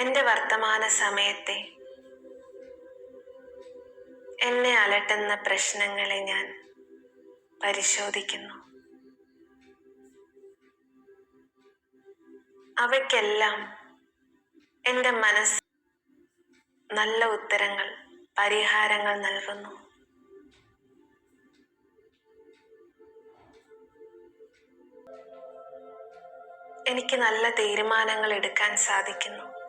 എന്റെ വർത്തമാന സമയത്തെ എന്നെ അലട്ടുന്ന പ്രശ്നങ്ങളെ ഞാൻ പരിശോധിക്കുന്നു. അവയ്ക്കെല്ലാം എന്റെ മനസ്സ് നല്ല ഉത്തരങ്ങൾ പരിഹാരങ്ങൾ നൽകുന്നു. എനിക്ക് നല്ല തീരുമാനങ്ങൾ എടുക്കാൻ സാധിക്കുന്നു.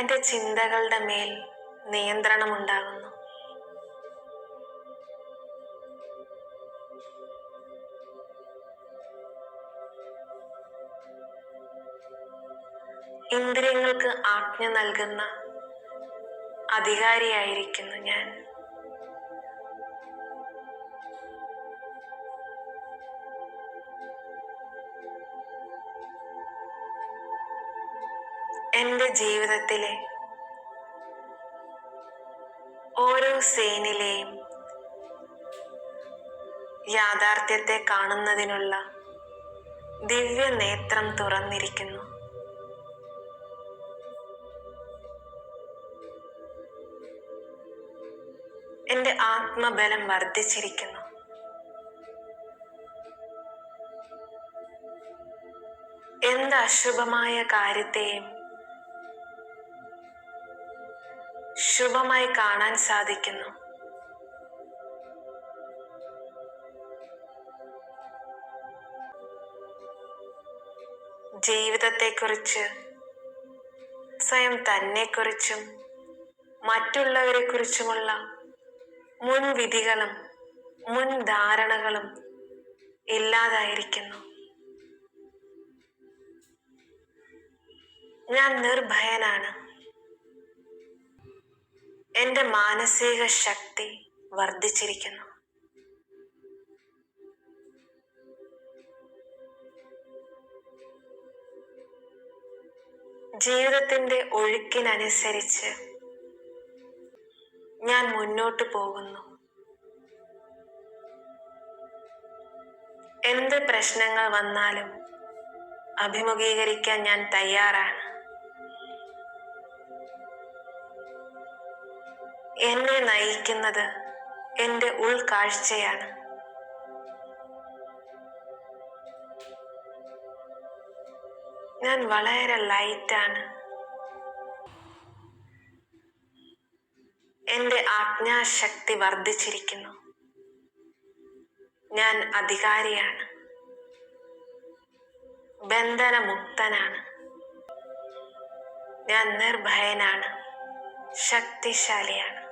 എന്റെ ചിന്തകളുടെ മേൽ നിയന്ത്രണമുണ്ടാകുന്നു. ഇന്ദ്രിയങ്ങൾക്ക് ആജ്ഞ നൽകുന്ന അധികാരിയായിരിക്കുന്നു ഞാൻ. എന്റെ ജീവിതത്തിലെ ഓരോ സീനിലെയും യാഥാർത്ഥ്യത്തെ കാണുന്നതിനുള്ള ദിവ്യ നേത്രം തുറന്നിരിക്കുന്നു. എന്റെ ആത്മബലം വർദ്ധിച്ചിരിക്കുന്നു. എന്ത് അശുഭമായ കാര്യത്തെയും ശുഭമായി കാണാൻ സാധിക്കുന്നു. ജീവിതത്തെക്കുറിച്ച് സ്വയം തന്നെക്കുറിച്ചും മറ്റുള്ളവരെക്കുറിച്ചുമുള്ള മുൻവിധികളും മുൻധാരണകളും ഇല്ലാതായിരിക്കുന്നു. ഞാൻ നിർഭയനാണ്. എന്റെ മാനസിക ശക്തി വർദ്ധിച്ചിരിക്കുന്നു. ജീവിതത്തിന്റെ ഒഴുക്കിനനുസരിച്ച് ഞാൻ മുന്നോട്ട് പോകുന്നു. എന്ത് പ്രശ്നങ്ങൾ വന്നാലും അഭിമുഖീകരിക്കാൻ ഞാൻ തയ്യാറാണ്. എന്നെ നയിക്കുന്നത് എന്റെ ഉൾക്കാഴ്ചയാണ്. ഞാൻ വളരെ ലൈറ്റാണ്. എന്റെ ആജ്ഞാശക്തി വർദ്ധിച്ചിരിക്കുന്നു. ഞാൻ അധികാരിയാണ്. ബന്ധനമുക്തനാണ്. ഞാൻ നിർഭയനാണ്. ശക്തിശാലിയാണ്.